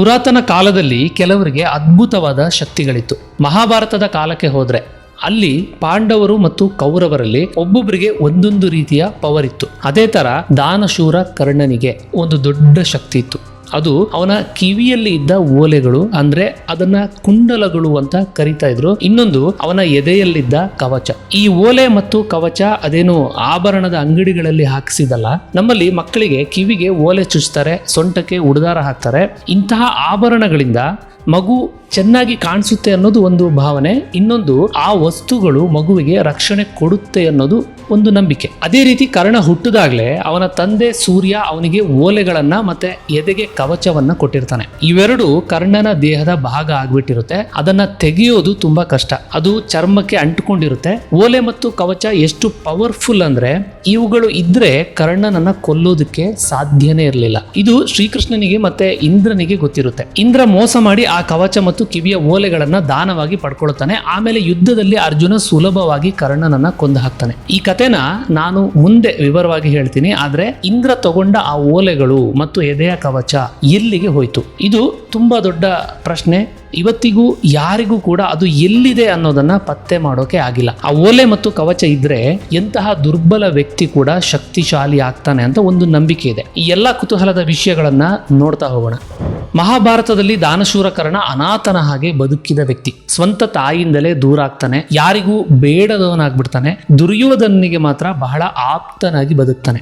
ಪುರಾತನ ಕಾಲದಲ್ಲಿ ಕೆಲವರಿಗೆ ಅದ್ಭುತವಾದ ಶಕ್ತಿಗಳಿತ್ತು. ಮಹಾಭಾರತದ ಕಾಲಕ್ಕೆ ಹೋದ್ರೆ ಅಲ್ಲಿ ಪಾಂಡವರು ಮತ್ತು ಕೌರವರಲ್ಲಿ ಒಬ್ಬೊಬ್ಬರಿಗೆ ಒಂದೊಂದು ರೀತಿಯ ಪವರ್ ಇತ್ತು. ಅದೇ ತರ ದಾನಶೂರ ಕರ್ಣನಿಗೆ ಒಂದು ದೊಡ್ಡ ಶಕ್ತಿ ಇತ್ತು. ಅದು ಅವನ ಕಿವಿಯಲ್ಲಿ ಇದ್ದ ಓಲೆಗಳು, ಅಂದ್ರೆ ಅದನ್ನ ಕುಂಡಲಗಳು ಅಂತ ಕರಿತಾ ಇದ್ರು. ಇನ್ನೊಂದು, ಅವನ ಎದೆಯಲ್ಲಿದ್ದ ಕವಚ. ಈ ಓಲೆ ಮತ್ತು ಕವಚ ಅದೇನು ಆಭರಣದ ಅಂಗಡಿಗಳಲ್ಲಿ ಹಾಕಿಸಿದಲ್ಲ. ನಮ್ಮಲ್ಲಿ ಮಕ್ಕಳಿಗೆ ಕಿವಿಗೆ ಓಲೆ ಚುಚ್ತಾರೆ, ಸೊಂಟಕ್ಕೆ ಉಡದಾರ ಹಾಕ್ತಾರೆ. ಇಂತಹ ಆಭರಣಗಳಿಂದ ಮಗು ಚೆನ್ನಾಗಿ ಕಾಣಿಸುತ್ತೆ ಅನ್ನೋದು ಒಂದು ಭಾವನೆ, ಇನ್ನೊಂದು ಆ ವಸ್ತುಗಳು ಮಗುವಿಗೆ ರಕ್ಷಣೆ ಕೊಡುತ್ತೆ ಅನ್ನೋದು ಒಂದು ನಂಬಿಕೆ. ಅದೇ ರೀತಿ ಕರ್ಣ ಹುಟ್ಟಿದಾಗಲೇ ಅವನ ತಂದೆ ಸೂರ್ಯ ಅವನಿಗೆ ಓಲೆಗಳನ್ನ ಮತ್ತೆ ಎದೆಗೆ ಕವಚವನ್ನ ಕೊಟ್ಟಿರ್ತಾನೆ. ಇವೆರಡು ಕರ್ಣನ ದೇಹದ ಭಾಗ ಆಗ್ಬಿಟ್ಟಿರುತ್ತೆ. ಅದನ್ನ ತೆಗೆಯೋದು ತುಂಬಾ ಕಷ್ಟ. ಅದು ಚರ್ಮಕ್ಕೆ ಅಂಟಿಕೊಂಡಿರುತ್ತೆ. ಓಲೆ ಮತ್ತು ಕವಚ ಎಷ್ಟು ಪವರ್ಫುಲ್ ಅಂದ್ರೆ ಇವುಗಳು ಇದ್ರೆ ಕರ್ಣನನ್ನ ಕೊಲ್ಲೋದಕ್ಕೆ ಸಾಧ್ಯನೇ ಇರಲಿಲ್ಲ. ಇದು ಶ್ರೀಕೃಷ್ಣನಿಗೆ ಮತ್ತೆ ಇಂದ್ರನಿಗೆ ಗೊತ್ತಿರುತ್ತೆ. ಇಂದ್ರ ಮೋಸ ಮಾಡಿ ಆ ಕವಚ ಮತ್ತು ಕಿವಿಯ ಓಲೆಗಳನ್ನು ದಾನವಾಗಿ ಪಡ್ಕೊಳ್ತಾನೆ. ಆಮೇಲೆ ಯುದ್ಧದಲ್ಲಿ ಅರ್ಜುನ ಸುಲಭವಾಗಿ ಕರ್ಣನನ್ನ ಕೊಂದು ಹಾಕ್ತಾನೆ. ಈ ಕಥೆನ ನಾನು ಮುಂದೆ ವಿವರವಾಗಿ ಹೇಳ್ತೀನಿ. ಆದರೆ ಇಂದ್ರ ತಗೊಂಡ ಆ ಓಲೆಗಳು ಮತ್ತು ಎದೆಯ ಕವಚ ಎಲ್ಲಿಗೆ ಹೋಯ್ತು? ಇದು ತುಂಬಾ ದೊಡ್ಡ ಪ್ರಶ್ನೆ. ಇವತ್ತಿಗೂ ಯಾರಿಗೂ ಕೂಡ ಅದು ಎಲ್ಲಿದೆ ಅನ್ನೋದನ್ನ ಪತ್ತೆ ಮಾಡೋಕೆ ಆಗಿಲ್ಲ. ಆ ಓಲೆ ಮತ್ತು ಕವಚ ಇದ್ರೆ ಎಂತಹ ದುರ್ಬಲ ವ್ಯಕ್ತಿ ಕೂಡ ಶಕ್ತಿಶಾಲಿ ಆಗ್ತಾನೆ ಅಂತ ಒಂದು ನಂಬಿಕೆ ಇದೆ. ಈ ಎಲ್ಲ ಕುತೂಹಲದ ವಿಷಯಗಳನ್ನ ನೋಡ್ತಾ ಹೋಗೋಣ. ಮಹಾಭಾರತದಲ್ಲಿ ದಾನಶೂರ ಕರ್ಣ ಅನಾಥನ ಹಾಗೆ ಬದುಕಿದ ವ್ಯಕ್ತಿ. ಸ್ವಂತ ತಾಯಿಯಿಂದಲೇ ದೂರ ಆಗ್ತಾನೆ ಯಾರಿಗೂ ಬೇಡದವನಾಗ್ಬಿಡ್ತಾನೆ ದುರ್ಯೋಧನಿಗೆ ಮಾತ್ರ ಬಹಳ ಆಪ್ತನಾಗಿ ಬದುಕ್ತಾನೆ.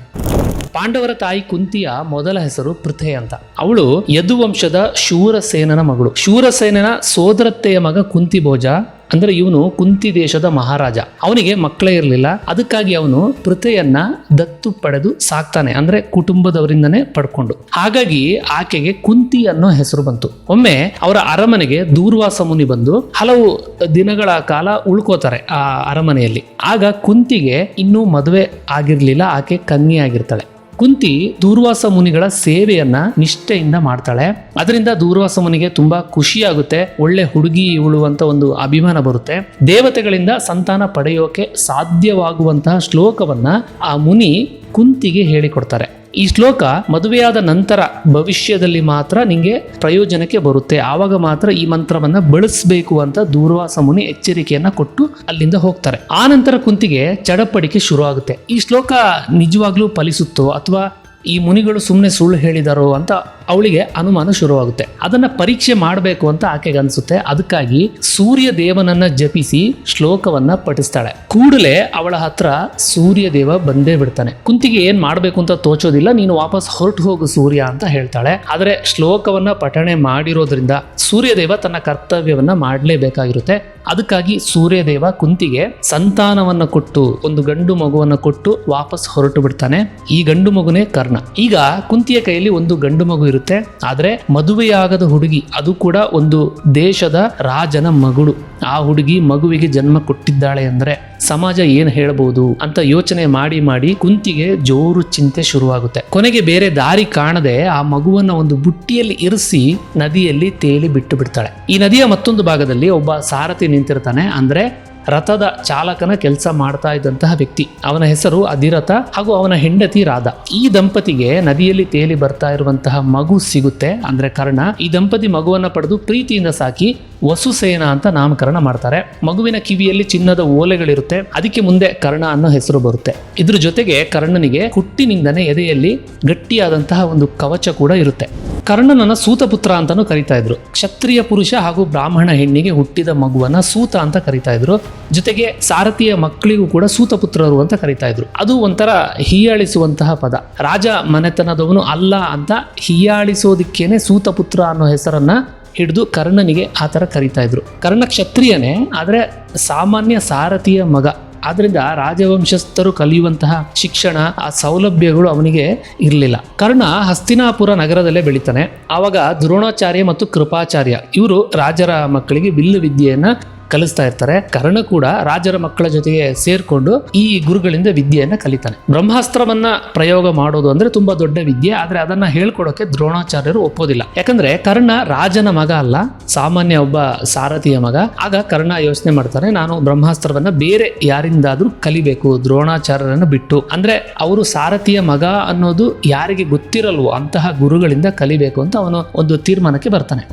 ಪಾಂಡವರ ತಾಯಿ ಕುಂತಿಯ ಮೊದಲ ಹೆಸರು ಪೃಥೆ ಅಂತ. ಅವಳು ಯದುವಂಶದ ಶೂರಸೇನನ ಮಗಳು. ಶೂರಸೇನನ ಸೋದರತ್ತೆಯ ಮಗ ಕುಂತಿ ಭೋಜ ಅಂದ್ರೆ ಇವನು ಕುಂತಿ ದೇಶದ ಮಹಾರಾಜ. ಅವನಿಗೆ ಮಕ್ಕಳೇ ಇರಲಿಲ್ಲ. ಅದಕ್ಕಾಗಿ ಅವನು ಪೃಥೆಯನ್ನ ದತ್ತು ಪಡೆದು ಸಾಕ್ತಾನೆ. ಅಂದ್ರೆ ಕುಟುಂಬದವರಿಂದನೇ ಪಡ್ಕೊಂಡು. ಹಾಗಾಗಿ ಆಕೆಗೆ ಕುಂತಿ ಅನ್ನೋ ಹೆಸರು ಬಂತು. ಒಮ್ಮೆ ಅವರ ಅರಮನೆಗೆ ದೂರ್ವಾಸ ಮುನಿ ಬಂದು ಹಲವು ದಿನಗಳ ಕಾಲ ಉಳ್ಕೋತಾರೆ ಆ ಅರಮನೆಯಲ್ಲಿ. ಆಗ ಕುಂತಿಗೆ ಇನ್ನೂ ಮದುವೆ ಆಗಿರಲಿಲ್ಲ. ಆಕೆ ಕನ್ಯೆ ಆಗಿರ್ತಾಳೆ ಕುಂತಿ ದೂರ್ವಾಸ ಮುನಿಗಳ ಸೇವೆಯನ್ನ ನಿಷ್ಠೆಯಿಂದ ಮಾಡ್ತಾಳೆ. ಅದರಿಂದ ದೂರ್ವಾಸ ಮುನಿಗೆ ತುಂಬಾ ಖುಷಿಯಾಗುತ್ತೆ ಒಳ್ಳೆ ಹುಡುಗಿ ಇವಳು ಅಂತ ಒಂದು ಅಭಿಮಾನ ಬರುತ್ತೆ. ದೇವತೆಗಳಿಂದ ಸಂತಾನ ಪಡೆಯೋಕೆ ಸಾಧ್ಯವಾಗುವಂತಹ ಶ್ಲೋಕವನ್ನ ಆ ಮುನಿ ಕುಂತಿಗೆ ಹೇಳಿಕೊಡ್ತಾರೆ. ಈ ಶ್ಲೋಕ ಮದುವೆಯಾದ ನಂತರ ಭವಿಷ್ಯದಲ್ಲಿ ಮಾತ್ರ ನಿಮಗೆ ಪ್ರಯೋಜನಕ್ಕೆ ಬರುತ್ತೆ. ಆವಾಗ ಮಾತ್ರ ಈ ಮಂತ್ರವನ್ನ ಬಳಸಬೇಕು ಅಂತ ದೂರ್ವಾಸ ಮುನಿ ಎಚ್ಚರಿಕೆಯನ್ನ ಕೊಟ್ಟು ಅಲ್ಲಿಂದ ಹೋಗ್ತಾರೆ. ಆ ನಂತರ ಕುಂತಿಗೆ ಚಡಪಡಿಕೆ ಶುರು ಆಗುತ್ತೆ ಈ ಶ್ಲೋಕ ನಿಜವಾಗ್ಲೂ ಫಲಿಸುತ್ತೋ ಅಥವಾ ಈ ಮುನಿಗಳು ಸುಮ್ಮನೆ ಸುಳ್ಳು ಹೇಳಿದಾರೋ ಅಂತ ಅವಳಿಗೆ ಅನುಮಾನ ಶುರುವಾಗುತ್ತೆ. ಅದನ್ನ ಪರೀಕ್ಷೆ ಮಾಡಬೇಕು ಅಂತ ಆಕೆಗೆ ಅನ್ಸುತ್ತೆ. ಅದಕ್ಕಾಗಿ ಸೂರ್ಯ ದೇವನನ್ನ ಜಪಿಸಿ ಶ್ಲೋಕವನ್ನ ಪಠಿಸ್ತಾಳೆ. ಕೂಡಲೇ ಅವಳ ಹತ್ರ ಸೂರ್ಯ ದೇವ ಬಂದೇ ಬಿಡ್ತಾನೆ. ಕುಂತಿಗೆ ಏನ್ ಮಾಡಬೇಕು ಅಂತ ತೋಚೋದಿಲ್ಲ. ನೀನು ವಾಪಸ್ ಹೊರಟು ಹೋಗು ಸೂರ್ಯ ಅಂತ ಹೇಳ್ತಾಳೆ. ಆದರೆ ಶ್ಲೋಕವನ್ನ ಪಠಣೆ ಮಾಡಿರೋದ್ರಿಂದ ಸೂರ್ಯದೇವ ತನ್ನ ಕರ್ತವ್ಯವನ್ನ ಮಾಡಲೇಬೇಕಾಗಿರುತ್ತೆ. ಅದಕ್ಕಾಗಿ ಸೂರ್ಯದೇವ ಕುಂತಿಗೆ ಸಂತಾನವನ್ನ ಕೊಟ್ಟು, ಒಂದು ಗಂಡು ಮಗುವನ್ನ ಕೊಟ್ಟು ವಾಪಸ್ ಹೊರಟು ಬಿಡ್ತಾನೆ. ಈ ಗಂಡು ಮಗುನೇ ಕರ್ಣ. ಈಗ ಕುಂತಿಯ ಕೈಯಲ್ಲಿ ಒಂದು ಗಂಡು ಮಗು ಇರುತ್ತೆ. ಆದರೆ ಮದುವೆಯಾಗದ ಹುಡುಗಿ, ಅದು ಕೂಡ ಒಂದು ದೇಶದ ರಾಜನ ಮಗಳು. ಆ ಹುಡುಗಿ ಮಗುವಿಗೆ ಜನ್ಮ ಕೊಟ್ಟಿದ್ದಾಳೆ ಅಂದ್ರೆ ಸಮಾಜ ಏನ್ ಹೇಳಬಹುದು ಅಂತ ಯೋಚನೆ ಮಾಡಿ ಮಾಡಿ ಕುಂತಿಗೆ ಜೋರು ಚಿಂತೆ ಶುರುವಾಗುತ್ತೆ. ಕೊನೆಗೆ ಬೇರೆ ದಾರಿ ಕಾಣದೆ ಆ ಮಗುವನ್ನ ಒಂದು ಬುಟ್ಟಿಯಲ್ಲಿ ಇರಿಸಿ ನದಿಯಲ್ಲಿ ತೇಲಿ ಬಿಟ್ಟು ಬಿಡ್ತಾಳೆ. ಈ ನದಿಯ ಮತ್ತೊಂದು ಭಾಗದಲ್ಲಿ ಒಬ್ಬ ಸಾರಥಿ ನಿಂತಿರ್ತಾನೆ. ಅಂದ್ರೆ ರಥದ ಚಾಲಕನ ಕೆಲಸ ಮಾಡ್ತಾ ಇದ್ದಂತಹ ವ್ಯಕ್ತಿ. ಅವನ ಹೆಸರು ಅಧಿರಥ ಹಾಗೂ ಅವನ ಹೆಂಡತಿ ರಾಧ. ಈ ದಂಪತಿಗೆ ನದಿಯಲ್ಲಿ ತೇಲಿ ಬರ್ತಾ ಇರುವಂತಹ ಮಗು ಸಿಗುತ್ತೆ. ಅಂದ್ರೆ ಕರ್ಣ. ಈ ದಂಪತಿ ಮಗುವನ್ನ ಪಡೆದು ಪ್ರೀತಿಯಿಂದ ಸಾಕಿ ವಸುಸೇನ ಅಂತ ನಾಮಕರಣ ಮಾಡ್ತಾರೆ. ಮಗುವಿನ ಕಿವಿಯಲ್ಲಿ ಚಿನ್ನದ ಓಲೆಗಳಿರುತ್ತೆ. ಅದಕ್ಕೆ ಮುಂದೆ ಕರ್ಣ ಅನ್ನೋ ಹೆಸರು ಬರುತ್ತೆ. ಇದ್ರ ಜೊತೆಗೆ ಕರ್ಣನಿಗೆ ಹುಟ್ಟಿನಿಂದನೇ ಎದೆಯಲ್ಲಿ ಗಟ್ಟಿಯಾದಂತಹ ಒಂದು ಕವಚ ಕೂಡ ಇರುತ್ತೆ. ಕರ್ಣನನ್ನ ಸೂತಪುತ್ರ ಅಂತಲೂ ಕರಿತಾ ಇದ್ರು. ಕ್ಷತ್ರಿಯ ಪುರುಷ ಹಾಗೂ ಬ್ರಾಹ್ಮಣ ಹೆಣ್ಣಿಗೆ ಹುಟ್ಟಿದ ಮಗುವನ್ನ ಸೂತ ಅಂತ ಕರಿತಾ ಇದ್ರು. ಜೊತೆಗೆ ಸಾರಥಿಯ ಮಕ್ಕಳಿಗೂ ಕೂಡ ಸೂತಪುತ್ರರು ಅಂತ ಕರಿತಾ ಇದ್ರು. ಅದು ಒಂಥರ ಹೀಯಾಳಿಸುವಂತಹ ಪದ. ರಾಜ ಮನೆತನದವನು ಅಲ್ಲ ಅಂತ ಹೀಯಾಳಿಸೋದಿಕ್ಕೇನೆ ಸೂತಪುತ್ರ ಅನ್ನೋ ಹೆಸರನ್ನ ಹಿಡಿದು ಕರ್ಣನಿಗೆ ಆ ಥರ ಕರಿತಾ ಇದ್ರು. ಕರ್ಣ ಕ್ಷತ್ರಿಯನೇ, ಆದರೆ ಸಾಮಾನ್ಯ ಸಾರಥಿಯ ಮಗ. ಆದ್ರಿಂದ ರಾಜವಂಶಸ್ಥರು ಕಲಿಯುವಂತಹ ಶಿಕ್ಷಣ, ಆ ಸೌಲಭ್ಯಗಳು ಅವನಿಗೆ ಇರಲಿಲ್ಲ. ಕರ್ಣ ಹಸ್ತಿನಾಪುರ ನಗರದಲ್ಲೇ ಬೆಳಿತಾನೆ. ಆವಾಗ ದ್ರೋಣಾಚಾರ್ಯ ಮತ್ತು ಕೃಪಾಚಾರ್ಯ ಇವರು ರಾಜರ ಮಕ್ಕಳಿಗೆ ಬಿಲ್ಲು ವಿದ್ಯೆಯನ್ನ ಕಲಿಸ್ತಾ ಇರ್ತಾರೆ. ಕರ್ಣ ಕೂಡ ರಾಜರ ಮಕ್ಕಳ ಜೊತೆಗೆ ಸೇರ್ಕೊಂಡು ಈ ಗುರುಗಳಿಂದ ವಿದ್ಯೆಯನ್ನ ಕಲಿತಾನೆ. ಬ್ರಹ್ಮಾಸ್ತ್ರವನ್ನ ಪ್ರಯೋಗ ಮಾಡೋದು ಅಂದ್ರೆ ತುಂಬಾ ದೊಡ್ಡ ವಿದ್ಯೆ, ಆದ್ರೆ ಅದನ್ನ ಹೇಳ್ಕೊಡೋಕೆ ದ್ರೋಣಾಚಾರ್ಯರು ಒಪ್ಪೋದಿಲ್ಲ. ಯಾಕಂದ್ರೆ ಕರ್ಣ ರಾಜನ ಮಗ ಅಲ್ಲ, ಸಾಮಾನ್ಯ ಒಬ್ಬ ಸಾರಥಿಯ ಮಗ. ಆಗ ಕರ್ಣ ಯೋಚನೆ ಮಾಡ್ತಾನೆ ನಾನು ಬ್ರಹ್ಮಾಸ್ತ್ರವನ್ನ ಬೇರೆ ಯಾರಿಂದಾದ್ರೂ ಕಲಿಬೇಕು, ದ್ರೋಣಾಚಾರ್ಯರನ್ನು ಬಿಟ್ಟು. ಅಂದ್ರೆ ಅವರು ಸಾರಥಿಯ ಮಗ ಅನ್ನೋದು ಯಾರಿಗೆ ಗೊತ್ತಿರಲ್ವೋ ಅಂತಹ ಗುರುಗಳಿಂದ ಕಲಿಬೇಕು ಅಂತ ಅವನು ಒಂದು ತೀರ್ಮಾನಕ್ಕೆ ಬರ್ತಾನೆ.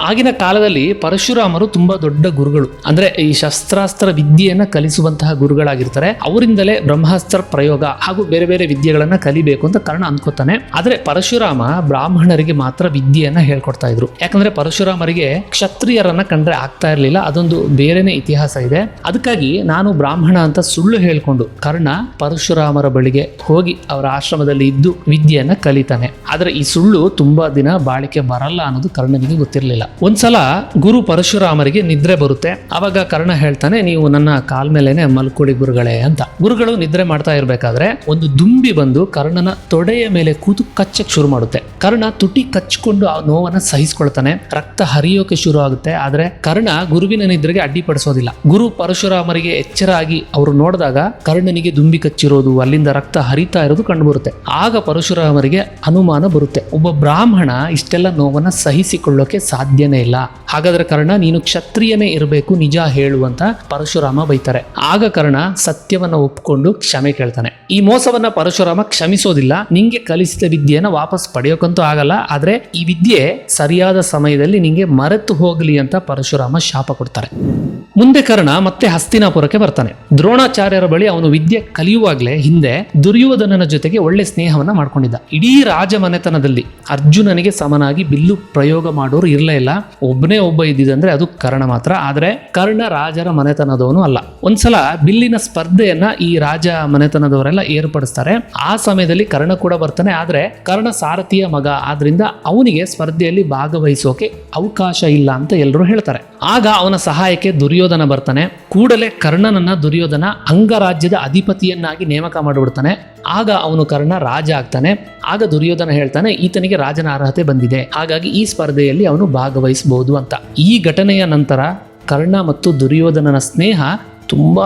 ಆಗಿನ ಕಾಲದಲ್ಲಿ ಪರಶುರಾಮರು ತುಂಬಾ ದೊಡ್ಡ ಗುರುಗಳು. ಅಂದ್ರೆ ಈ ಶಸ್ತ್ರಾಸ್ತ್ರ ವಿದ್ಯೆಯನ್ನ ಕಲಿಸುವಂತಹ ಗುರುಗಳಾಗಿರ್ತಾರೆ. ಅವರಿಂದಲೇ ಬ್ರಹ್ಮಾಸ್ತ್ರ ಪ್ರಯೋಗ ಹಾಗೂ ಬೇರೆ ಬೇರೆ ವಿದ್ಯೆಗಳನ್ನ ಕಲಿಬೇಕು ಅಂತ ಕರ್ಣ ಅನ್ಕೋತಾನೆ. ಆದ್ರೆ ಪರಶುರಾಮ ಬ್ರಾಹ್ಮಣರಿಗೆ ಮಾತ್ರ ವಿದ್ಯೆಯನ್ನ ಹೇಳ್ಕೊಡ್ತಾ ಇದ್ರು. ಯಾಕಂದ್ರೆ ಪರಶುರಾಮರಿಗೆ ಕ್ಷತ್ರಿಯರನ್ನ ಕಂಡ್ರೆ ಆಗ್ತಾ ಇರಲಿಲ್ಲ. ಅದೊಂದು ಬೇರೆನೆ ಇತಿಹಾಸ ಇದೆ. ಅದಕ್ಕಾಗಿ ನಾನು ಬ್ರಾಹ್ಮಣ ಅಂತ ಸುಳ್ಳು ಹೇಳ್ಕೊಂಡು ಕರ್ಣ ಪರಶುರಾಮರ ಬಳಿಗೆ ಹೋಗಿ ಅವರ ಆಶ್ರಮದಲ್ಲಿ ಇದ್ದು ವಿದ್ಯೆಯನ್ನ ಕಲಿತಾನೆ. ಆದ್ರೆ ಈ ಸುಳ್ಳು ತುಂಬಾ ದಿನ ಬಾಳಿಕೆ ಬರಲ್ಲ ಅನ್ನೋದು ಕರ್ಣನಿಗೆ ಗೊತ್ತಿರಲಿಲ್ಲ. ಒಂದ್ಸಲ ಗುರು ಪರಶುರಾಮರಿಗೆ ನಿದ್ರೆ ಬರುತ್ತೆ. ಅವಾಗ ಕರ್ಣ ಹೇಳ್ತಾನೆ, ನೀವು ನನ್ನ ಕಾಲ್ ಮೇಲೆನೆ ಮಲ್ಕೊಡಿ ಗುರುಗಳೇ ಅಂತ. ಗುರುಗಳು ನಿದ್ರೆ ಮಾಡ್ತಾ ಇರ್ಬೇಕಾದ್ರೆ ಒಂದು ದುಂಬಿ ಬಂದು ಕರ್ಣನ ತೊಡೆಯ ಮೇಲೆ ಕೂತು ಕಚ್ಚಕ್ ಶುರು ಮಾಡುತ್ತೆ. ಕರ್ಣ ತುಟಿ ಕಚ್ಕೊಂಡು ಆ ನೋವನ್ನ ಸಹಿಸ್ಕೊಳ್ತಾನೆ. ರಕ್ತ ಹರಿಯೋಕೆ ಶುರು ಆಗುತ್ತೆ. ಆದ್ರೆ ಕರ್ಣ ಗುರುವಿನ ನಿದ್ರೆಗೆ ಅಡ್ಡಿಪಡಿಸೋದಿಲ್ಲ. ಗುರು ಪರಶುರಾಮರಿಗೆ ಎಚ್ಚರ ಆಗಿ ಅವರು ನೋಡಿದಾಗ ಕರ್ಣನಿಗೆ ದುಂಬಿ ಕಚ್ಚಿರೋದು, ಅಲ್ಲಿಂದ ರಕ್ತ ಹರಿತಾ ಇರೋದು ಕಂಡು ಬರುತ್ತೆ ಆಗ ಪರಶುರಾಮರಿಗೆ ಅನುಮಾನ ಬರುತ್ತೆ. ಒಬ್ಬ ಬ್ರಾಹ್ಮಣ ಇಷ್ಟೆಲ್ಲ ನೋವನ್ನ ಸಹಿಸಿಕೊಳ್ಳೋಕೆ ಸಾಧ್ಯನೇ ಇಲ್ಲ. ಹಾಗಾದ್ರೆ ಕರ್ಣ, ನೀನು ಕ್ಷತ್ರಿಯನೇ ಇರಬೇಕು, ನಿಜ ಹೇಳುವಂತ ಪರಶುರಾಮ ಬೈತಾರೆ. ಆಗ ಕರ್ಣ ಸತ್ಯವನ್ನ ಒಪ್ಕೊಂಡು ಕ್ಷಮೆ ಕೇಳ್ತಾನೆ. ಈ ಮೋಸವನ್ನ ಪರಶುರಾಮ ಕ್ಷಮಿಸೋದಿಲ್ಲ. ನಿಂಗೆ ಕಲಿಸಿದ ವಿದ್ಯೆಯನ್ನ ವಾಪಸ್ ಪಡೆಯೋಕಂತೂ ಆಗಲ್ಲ. ಆದ್ರೆ ಈ ವಿದ್ಯೆ ಸರಿಯಾದ ಸಮಯದಲ್ಲಿ ನಿಂಗೆ ಮರೆತು ಹೋಗಲಿ ಅಂತ ಪರಶುರಾಮ ಶಾಪ ಕೊಡ್ತಾರೆ. ಮುಂದೆ ಕರ್ಣ ಮತ್ತೆ ಹಸ್ತಿನಾಪುರಕ್ಕೆ ಬರ್ತಾನೆ. ದ್ರೋಣಾಚಾರ್ಯರ ಬಳಿ ಅವನು ವಿದ್ಯೆ ಕಲಿಯುವಾಗಲೇ ಹಿಂದೆ ದುರ್ಯೋಧನನ ಜೊತೆಗೆ ಒಳ್ಳೆ ಸ್ನೇಹವನ್ನ ಮಾಡ್ಕೊಂಡಿದ್ದ. ಇಡೀ ರಾಜಮನೆತನದಲ್ಲಿ ಅರ್ಜುನನಿಗೆ ಸಮನಾಗಿ ಬಿಲ್ಲು ಪ್ರಯೋಗ ಮಾಡೋರು ಇರಲೇ ಒಬ್ಬನೇ ಒಬ್ಬ ಇದ್ದಿದ್ದಂದ್ರೆ ಅದು ಕರ್ಣ ಮಾತ್ರ. ಆದ್ರೆ ಕರ್ಣ ರಾಜರ ಮನೆತನದವನು ಅಲ್ಲ. ಒಂದ್ಸಲ ಬಿಲ್ಲಿನ ಸ್ಪರ್ಧೆಯನ್ನ ಈ ರಾಜ ಮನೆತನದವರೆಲ್ಲ ಏರ್ಪಡಿಸ್ತಾರೆ. ಆ ಸಮಯದಲ್ಲಿ ಕರ್ಣ ಕೂಡ ಬರ್ತಾನೆ. ಆದ್ರೆ ಕರ್ಣ ಸಾರಥಿಯ ಮಗ. ಆದ್ರಿಂದ ಅವನಿಗೆ ಸ್ಪರ್ಧೆಯಲ್ಲಿ ಭಾಗವಹಿಸೋಕೆ ಅವಕಾಶ ಇಲ್ಲ ಅಂತ ಎಲ್ಲರೂ ಹೇಳ್ತಾರೆ. ಆಗ ಅವನ ಸಹಾಯಕ್ಕೆ ದುರ್ಯೋಧನ ಬರ್ತಾನೆ. ಕೂಡಲೇ ಕರ್ಣನನ್ನ ದುರ್ಯೋಧನ ಅಂಗರಾಜ್ಯದ ಅಧಿಪತಿಯನ್ನಾಗಿ ನೇಮಕ ಮಾಡಿಬಿಡ್ತಾನೆ. ಆಗ ಅವನು ಕರ್ಣ ರಾಜ ಆಗ್ತಾನೆ. ಆಗ ದುರ್ಯೋಧನ ಹೇಳ್ತಾನೆ, ಈತನಿಗೆ ರಾಜನ ಅರ್ಹತೆ ಬಂದಿದೆ. ಹಾಗಾಗಿ ಈ ಸ್ಪರ್ಧೆಯಲ್ಲಿ ಅವನು ಭಾಗವಹಿಸಬಹುದು ಅಂತ. ಈ ಘಟನೆಯ ನಂತರ ಕರ್ಣ ಮತ್ತು ದುರ್ಯೋಧನನ ಸ್ನೇಹ ತುಂಬ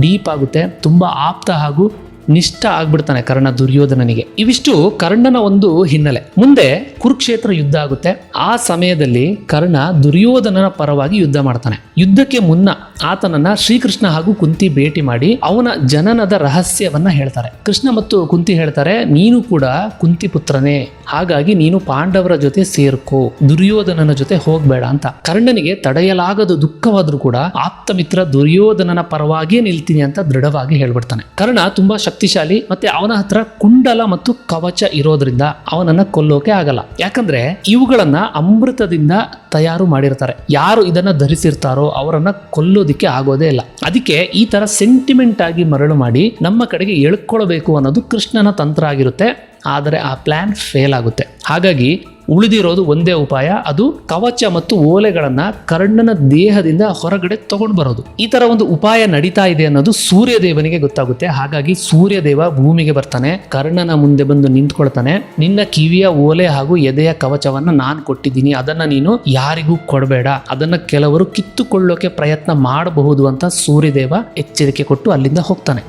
ಡೀಪ್ ಆಗುತ್ತೆ, ತುಂಬ ಆಪ್ತ ಹಾಗೂ ನಿಷ್ಠ ಆಗ್ಬಿಡ್ತಾನೆ ಕರ್ಣ ದುರ್ಯೋಧನನಿಗೆ. ಇವಿಷ್ಟು ಕರ್ಣನ ಒಂದು ಹಿನ್ನೆಲೆ. ಮುಂದೆ ಕುರುಕ್ಷೇತ್ರ ಯುದ್ಧ ಆಗುತ್ತೆ. ಆ ಸಮಯದಲ್ಲಿ ಕರ್ಣ ದುರ್ಯೋಧನನ ಪರವಾಗಿ ಯುದ್ಧ ಮಾಡ್ತಾನೆ. ಯುದ್ಧಕ್ಕೆ ಮುನ್ನ ಆತನನ್ನ ಶ್ರೀಕೃಷ್ಣ ಹಾಗೂ ಕುಂತಿ ಭೇಟಿ ಮಾಡಿ ಅವನ ಜನನದ ರಹಸ್ಯವನ್ನ ಹೇಳ್ತಾರೆ. ಕೃಷ್ಣ ಮತ್ತು ಕುಂತಿ ಹೇಳ್ತಾರೆ, ನೀನು ಕೂಡ ಕುಂತಿ ಪುತ್ರನೇ. ಹಾಗಾಗಿ ನೀನು ಪಾಂಡವರ ಜೊತೆ ಸೇರ್ಕೋ. ದುರ್ಯೋಧನನ ಜೊತೆ ಹೋಗ್ಬೇಡ ಅಂತ. ಕರ್ಣನಿಗೆ ತಡೆಯಲಾಗದು ದುಃಖವಾದ್ರೂ ಕೂಡ, ಆಪ್ತ ಮಿತ್ರ ದುರ್ಯೋಧನನ ಪರವಾಗಿಯೇ ನಿಲ್ತೀನಿ ಅಂತ ದೃಢವಾಗಿ ಹೇಳ್ಬಿಡ್ತಾನೆ. ಕರ್ಣ ತುಂಬಾ ಶಕ್ತಿಶಾಲಿ ಮತ್ತೆ ಅವನ ಹತ್ರ ಕುಂಡಲ ಮತ್ತು ಕವಚ ಇರೋದ್ರಿಂದ ಅವನನ್ನ ಕೊಲ್ಲೋಕೆ ಆಗಲ್ಲ. ಯಾಕಂದ್ರೆ ಇವುಗಳನ್ನ ಅಮೃತದಿಂದ ತಯಾರು ಮಾಡಿರ್ತಾರೆ. ಯಾರು ಇದನ್ನ ಧರಿಸಿರ್ತಾರೋ ಅವರನ್ನ ಕೊಲ್ಲೋದಿಕ್ಕೆ ಆಗೋದೇ ಇಲ್ಲ. ಅದಕ್ಕೆ ಈ ತರ ಸೆಂಟಿಮೆಂಟ್ ಆಗಿ ಮರಳು ಮಾಡಿ ನಮ್ಮ ಕಡೆಗೆ ಎಳ್ಕೊಳ್ಬೇಕು ಅನ್ನೋದು ಕೃಷ್ಣನ ತಂತ್ರ ಆಗಿರುತ್ತೆ. ಆದರೆ ಆ ಪ್ಲಾನ್ ಫೇಲ್ ಆಗುತ್ತೆ. ಹಾಗಾಗಿ ಉಳಿದಿರೋದು ಒಂದೇ ಉಪಾಯ, ಅದು ಕವಚ ಮತ್ತು ಓಲೆಗಳನ್ನ ಕರ್ಣನ ದೇಹದಿಂದ ಹೊರಗಡೆ ತಗೊಂಡು ಬರೋದು ಈ ತರ ಒಂದು ಉಪಾಯ ನಡೀತಾ ಇದೆ ಅನ್ನೋದು ಸೂರ್ಯದೇವನಿಗೆ ಗೊತ್ತಾಗುತ್ತೆ. ಹಾಗಾಗಿ ಸೂರ್ಯದೇವ ಭೂಮಿಗೆ ಬರ್ತಾನೆ, ಕರ್ಣನ ಮುಂದೆ ಬಂದು ನಿಂತ್ಕೊಳ್ತಾನೆ. ನಿನ್ನ ಕಿವಿಯ ಓಲೆ ಹಾಗೂ ಎದೆಯ ಕವಚವನ್ನ ನಾನು ಕೊಟ್ಟಿದ್ದೀನಿ, ಅದನ್ನ ನೀನು ಯಾರಿಗೂ ಕೊಡಬೇಡ. ಅದನ್ನ ಕೆಲವರು ಕಿತ್ತುಕೊಳ್ಳೋಕೆ ಪ್ರಯತ್ನ ಮಾಡಬಹುದು ಅಂತ ಸೂರ್ಯದೇವ ಎಚ್ಚರಿಕೆ ಕೊಟ್ಟು ಅಲ್ಲಿಂದ ಹೋಗ್ತಾನೆ.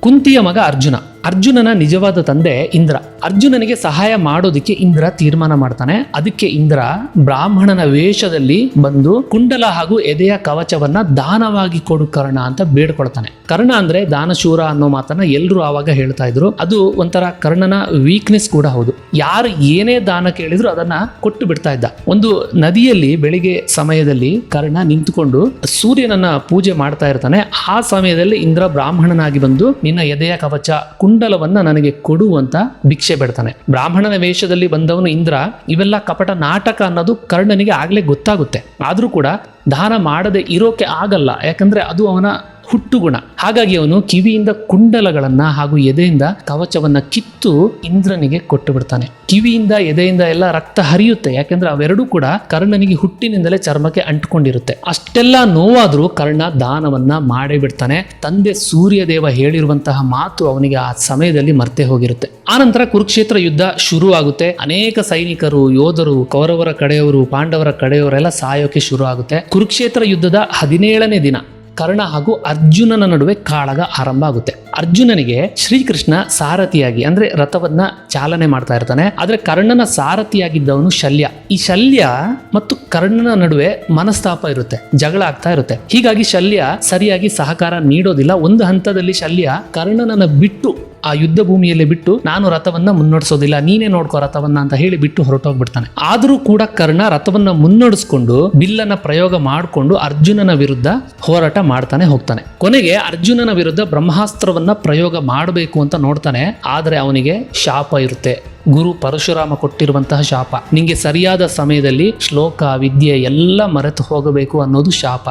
ಕುಂತಿಯ ಮಗ ಅರ್ಜುನ. ಅರ್ಜುನನ ನಿಜವಾದ ತಂದೆ ಇಂದ್ರ. ಅರ್ಜುನನಿಗೆ ಸಹಾಯ ಮಾಡೋದಕ್ಕೆ ಇಂದ್ರ ತೀರ್ಮಾನ ಮಾಡ್ತಾನೆ. ಅದಕ್ಕೆ ಇಂದ್ರ ಬ್ರಾಹ್ಮಣನ ವೇಷದಲ್ಲಿ ಬಂದು ಕುಂಡಲ ಹಾಗೂ ಎದೆಯ ಕವಚವನ್ನ ದಾನವಾಗಿ ಕೊಡು ಕರ್ಣ ಅಂತ ಬೇಡ್ಕೊಳ್ತಾನೆ. ಕರ್ಣ ಅಂದ್ರೆ ದಾನಶೂರ ಅನ್ನೋ ಮಾತನ್ನ ಎಲ್ಲರೂ ಆವಾಗ ಹೇಳ್ತಾ ಇದ್ರು. ಅದು ಒಂಥರ ಕರ್ಣನ ವೀಕ್ನೆಸ್ ಕೂಡ ಹೌದು. ಯಾರು ಏನೇ ದಾನ ಕೇಳಿದ್ರು ಅದನ್ನ ಕೊಟ್ಟು ಬಿಡ್ತಾ ಇದ್ದ. ಒಂದು ನದಿಯಲ್ಲಿ ಬೆಳಿಗ್ಗೆ ಸಮಯದಲ್ಲಿ ಕರ್ಣ ನಿಂತುಕೊಂಡು ಸೂರ್ಯನನ್ನ ಪೂಜೆ ಮಾಡ್ತಾ ಇರ್ತಾನೆ. ಆ ಸಮಯದಲ್ಲಿ ಇಂದ್ರ ಬ್ರಾಹ್ಮಣನಾಗಿ ಬಂದು ನಿನ್ನ ಎದೆಯ ಕವಚ ಕುಂಡಲವನ್ನ ನನಗೆ ಕೊಡು ಅಂತ ಭಿಕ್ಷೆ ಬಿಡ್ತಾನೆ. ಬ್ರಾಹ್ಮಣನ ವೇಷದಲ್ಲಿ ಬಂದವನು ಇಂದ್ರ, ಇವೆಲ್ಲ ಕಪಟ ನಾಟಕ ಅನ್ನೋದು ಕರ್ಣನಿಗೆ ಆಗ್ಲೇ ಗೊತ್ತಾಗುತ್ತೆ. ಆದ್ರೂ ಕೂಡ ದಾನ ಮಾಡದೆ ಇರೋಕೆ ಆಗಲ್ಲ. ಯಾಕಂದ್ರೆ ಅದು ಅವನ ಹುಟ್ಟುಗುಣ. ಹಾಗಾಗಿ ಅವನು ಕಿವಿಯಿಂದ ಕುಂಡಲಗಳನ್ನ ಹಾಗೂ ಎದೆಯಿಂದ ಕವಚವನ್ನ ಕಿತ್ತು ಇಂದ್ರನಿಗೆ ಕೊಟ್ಟು ಬಿಡ್ತಾನೆ. ಕಿವಿಯಿಂದ, ಎದೆಯಿಂದ ಎಲ್ಲ ರಕ್ತ ಹರಿಯುತ್ತೆ. ಯಾಕೆಂದ್ರೆ ಅವೆರಡೂ ಕೂಡ ಕರ್ಣನಿಗೆ ಹುಟ್ಟಿನಿಂದಲೇ ಚರ್ಮಕ್ಕೆ ಅಂಟ್ಕೊಂಡಿರುತ್ತೆ. ಅಷ್ಟೆಲ್ಲ ನೋವಾದ್ರೂ ಕರ್ಣ ದಾನವನ್ನ ಮಾಡೇ ಬಿಡ್ತಾನೆ. ತಂದೆ ಸೂರ್ಯದೇವ ಹೇಳಿರುವಂತಹ ಮಾತು ಅವನಿಗೆ ಆ ಸಮಯದಲ್ಲಿ ಮರ್ತೆ ಹೋಗಿರುತ್ತೆ. ಆನಂತರ ಕುರುಕ್ಷೇತ್ರ ಯುದ್ಧ ಶುರು ಆಗುತ್ತೆ ಅನೇಕ ಸೈನಿಕರು, ಯೋಧರು, ಕೌರವರ ಕಡೆಯವರು, ಪಾಂಡವರ ಕಡೆಯವರೆಲ್ಲ ಸಾಯೋಕೆ ಶುರು ಆಗುತ್ತೆ ಕುರುಕ್ಷೇತ್ರ ಯುದ್ಧದ ಹದಿನೇಳನೇ ದಿನ. ಕರ್ಣ ಹಾಗೂ ಅರ್ಜುನನ ನಡುವೆ ಕಾಳಗ ಆರಂಭ ಆಗುತ್ತೆ. ಅರ್ಜುನನಿಗೆ ಶ್ರೀಕೃಷ್ಣ ಸಾರಥಿಯಾಗಿ, ಅಂದ್ರೆ ರಥವನ್ನ ಚಾಲನೆ ಮಾಡ್ತಾ ಇರ್ತಾನೆ. ಆದ್ರೆ ಕರ್ಣನ ಸಾರಥಿಯಾಗಿದ್ದವನು ಶಲ್ಯ. ಈ ಶಲ್ಯ ಮತ್ತು ಕರ್ಣನ ನಡುವೆ ಮನಸ್ತಾಪ ಇರುತ್ತೆ, ಜಗಳ ಆಗ್ತಾ ಇರುತ್ತೆ. ಹೀಗಾಗಿ ಶಲ್ಯ ಸರಿಯಾಗಿ ಸಹಕಾರ ನೀಡೋದಿಲ್ಲ. ಒಂದು ಹಂತದಲ್ಲಿ ಶಲ್ಯ ಕರ್ಣನನ್ನ ಬಿಟ್ಟು, ಆ ಯುದ್ಧ ಭೂಮಿಯಲ್ಲಿ ಬಿಟ್ಟು, ನಾನು ರಥವನ್ನ ಮುನ್ನಡೆಸೋದಿಲ್ಲ, ನೀನೇ ನೋಡ್ಕೋ ರಥವನ್ನ ಅಂತ ಹೇಳಿ ಬಿಟ್ಟು ಹೊರಟೋಗ್ಬಿಡ್ತಾನೆ. ಆದರೂ ಕೂಡ ಕರ್ಣ ರಥವನ್ನ ಮುನ್ನಡೆಸ್ಕೊಂಡು, ಬಿಲ್ಲನ ಪ್ರಯೋಗ ಮಾಡಿಕೊಂಡು ಅರ್ಜುನನ ವಿರುದ್ಧ ಹೋರಾಟ ಮಾಡ್ತಾನೆ ಹೋಗ್ತಾನೆ. ಕೊನೆಗೆ ಅರ್ಜುನನ ವಿರುದ್ಧ ಬ್ರಹ್ಮಾಸ್ತ್ರವನ್ನ ಪ್ರಯೋಗ ಮಾಡಬೇಕು ಅಂತ ನೋಡ್ತಾನೆ, ಆದರೆ ಅವನಿಗೆ ಶಾಪ ಇರುತ್ತೆ. ಗುರು ಪರಶುರಾಮ ಕೊಟ್ಟಿರುವಂತಹ ಶಾಪ. ನಿಂಗೆ ಸರಿಯಾದ ಸಮಯದಲ್ಲಿ ಶ್ಲೋಕ, ವಿದ್ಯೆ ಎಲ್ಲ ಮರೆತು ಹೋಗಬೇಕು ಅನ್ನೋದು ಶಾಪ.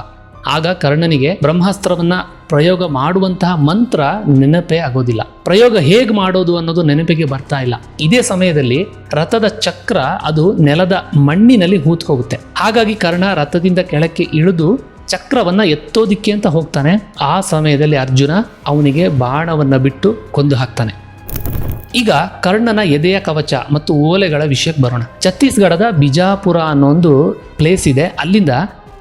ಆಗ ಕರ್ಣನಿಗೆ ಬ್ರಹ್ಮಾಸ್ತ್ರವನ್ನ ಪ್ರಯೋಗ ಮಾಡುವಂತಹ ಮಂತ್ರ ನೆನಪೇ ಆಗೋದಿಲ್ಲ. ಪ್ರಯೋಗ ಹೇಗೆ ಮಾಡೋದು ಅನ್ನೋದು ನೆನಪಿಗೆ ಬರ್ತಾ ಇಲ್ಲ. ಇದೇ ಸಮಯದಲ್ಲಿ ರಥದ ಚಕ್ರ ಅದು ನೆಲದ ಮಣ್ಣಿನಲ್ಲಿ ಹೂತ್ ಹೋಗುತ್ತೆ ಹಾಗಾಗಿ ಕರ್ಣ ರಥದಿಂದ ಕೆಳಕ್ಕೆ ಇಳಿದು ಚಕ್ರವನ್ನ ಎತ್ತೋದಿಕ್ಕೆ ಅಂತ ಹೋಗ್ತಾನೆ. ಆ ಸಮಯದಲ್ಲಿ ಅರ್ಜುನ ಅವನಿಗೆ ಬಾಣವನ್ನ ಬಿಟ್ಟು ಕೊಂದು ಹಾಕ್ತಾನೆ. ಈಗ ಕರ್ಣನ ಎದೆಯ ಕವಚ ಮತ್ತು ಓಲೆಗಳ ವಿಷಯಕ್ಕೆ ಬರೋಣ. ಛತ್ತೀಸ್ಗಢದ ಬಿಜಾಪುರ ಅನ್ನೋ ಒಂದು ಪ್ಲೇಸ್ ಇದೆ. ಅಲ್ಲಿಂದ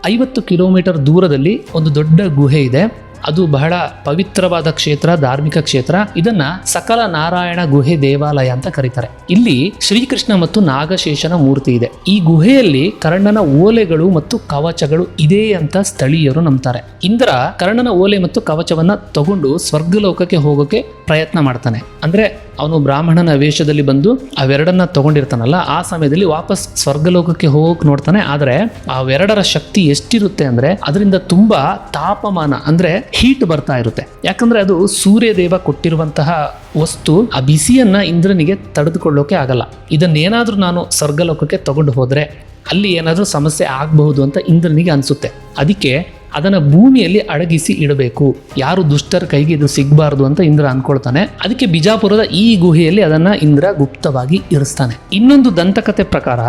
ಐವತ್ತು ಕಿಲೋಮೀಟರ್ ದೂರದಲ್ಲಿ ಒಂದು ದೊಡ್ಡ ಗುಹೆ ಇದೆ. ಅದು ಬಹಳ ಪವಿತ್ರವಾದ ಕ್ಷೇತ್ರ, ಧಾರ್ಮಿಕ ಕ್ಷೇತ್ರ. ಇದನ್ನ ಸಕಲ ನಾರಾಯಣ ಗುಹೆ ದೇವಾಲಯ ಅಂತ ಕರೀತಾರೆ. ಇಲ್ಲಿ ಶ್ರೀಕೃಷ್ಣ ಮತ್ತು ನಾಗಶೇಷನ ಮೂರ್ತಿ ಇದೆ. ಈ ಗುಹೆಯಲ್ಲಿ ಕರ್ಣನ ಓಲೆಗಳು ಮತ್ತು ಕವಚಗಳು ಇದೆ ಅಂತ ಸ್ಥಳೀಯರು ನಂಬ್ತಾರೆ. ಇಂದ್ರ ಕರ್ಣನ ಓಲೆ ಮತ್ತು ಕವಚವನ್ನ ತಗೊಂಡು ಸ್ವರ್ಗಲೋಕಕ್ಕೆ ಹೋಗೋಕೆ ಪ್ರಯತ್ನ ಮಾಡ್ತಾನೆ. ಅಂದ್ರೆ ಅವನು ಬ್ರಾಹ್ಮಣನ ವೇಷದಲ್ಲಿ ಬಂದು ಅವೆರಡನ್ನ ತಗೊಂಡಿರ್ತಾನಲ್ಲ, ಆ ಸಮಯದಲ್ಲಿ ವಾಪಸ್ ಸ್ವರ್ಗಲೋಕಕ್ಕೆ ಹೋಗೋಕೆ ನೋಡ್ತಾನೆ. ಆದರೆ ಅವೆರಡರ ಶಕ್ತಿ ಎಷ್ಟಿರುತ್ತೆ ಅಂದ್ರೆ ಅದರಿಂದ ತುಂಬಾ ತಾಪಮಾನ, ಅಂದ್ರೆ ಹೀಟ್ ಬರ್ತಾ ಇರುತ್ತೆ. ಯಾಕಂದ್ರೆ ಅದು ಸೂರ್ಯದೇವ ಕೊಟ್ಟಿರುವಂತಹ ವಸ್ತು, ಆ ಬಿಸಿಯನ್ನ ಇಂದ್ರನಿಗೆ ತಡೆದುಕೊಳ್ಳೋಕೆ ಆಗಲ್ಲ. ಇದನ್ನೇನಾದರೂ ನಾನು ಸ್ವರ್ಗಲೋಕಕ್ಕೆ ತಗೊಂಡು ಹೋದ್ರೆ ಅಲ್ಲಿ ಏನಾದರೂ ಸಮಸ್ಯೆ ಆಗಬಹುದು ಅಂತ ಇಂದ್ರನಿಗೆ ಅನಿಸುತ್ತೆ. ಅದಕ್ಕೆ ಅದನ್ನ ಭೂಮಿಯಲ್ಲಿ ಅಡಗಿಸಿ ಇಡಬೇಕು. ಯಾರು ದುಷ್ಟರ ಕೈಗೆ ಇದು ಸಿಗಬಾರ್ದು ಅಂತ ಇಂದ್ರ ಅನ್ಕೊಳ್ತಾನೆ. ಅದಕ್ಕೆ ಬಿಜಾಪುರದ ಈ ಗುಹೆಯಲ್ಲಿ ಅದನ್ನ ಇಂದ್ರ ಗುಪ್ತವಾಗಿ ಇರಿಸ್ತಾನೆ. ಇನ್ನೊಂದು ದಂತಕತೆ ಪ್ರಕಾರ,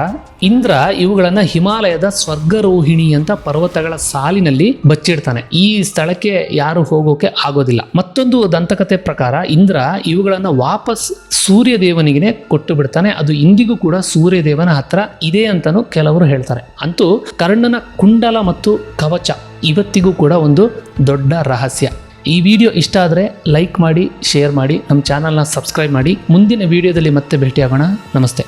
ಇಂದ್ರ ಇವುಗಳನ್ನು ಹಿಮಾಲಯದ ಸ್ವರ್ಗರೋಹಿಣಿ ಅಂತ ಪರ್ವತಗಳ ಸಾಲಿನಲ್ಲಿ ಬಚ್ಚಿಡ್ತಾನೆ. ಈ ಸ್ಥಳಕ್ಕೆ ಯಾರು ಹೋಗೋಕೆ ಆಗೋದಿಲ್ಲ. ಮತ್ತೊಂದು ದಂತಕತೆ ಪ್ರಕಾರ, ಇಂದ್ರ ಇವುಗಳನ್ನು ವಾಪಸ್ ಸೂರ್ಯದೇವನಿಗೆ ಕೊಟ್ಟು ಬಿಡ್ತಾನೆ ಅದು ಇಂದಿಗೂ ಕೂಡ ಸೂರ್ಯದೇವನ ಹತ್ರ ಇದೆ ಅಂತಾನು ಕೆಲವರು ಹೇಳ್ತಾರೆ. ಅಂತೂ ಕರ್ಣನ ಕುಂಡಲ ಮತ್ತು ಕವಚ ಇವತ್ತಿಗೂ ಕೂಡ ಒಂದು ದೊಡ್ಡ ರಹಸ್ಯ. ಈ ವಿಡಿಯೋ ಇಷ್ಟ ಆದರೆ ಲೈಕ್ ಮಾಡಿ, ಶೇರ್ ಮಾಡಿ, ನಮ್ಮ ಚಾನಲ್ನ ಸಬ್ಸ್ಕ್ರೈಬ್ ಮಾಡಿ. ಮುಂದಿನ ವಿಡಿಯೋದಲ್ಲಿ ಮತ್ತೆ ಭೇಟಿಯಾಗೋಣ. ನಮಸ್ತೆ.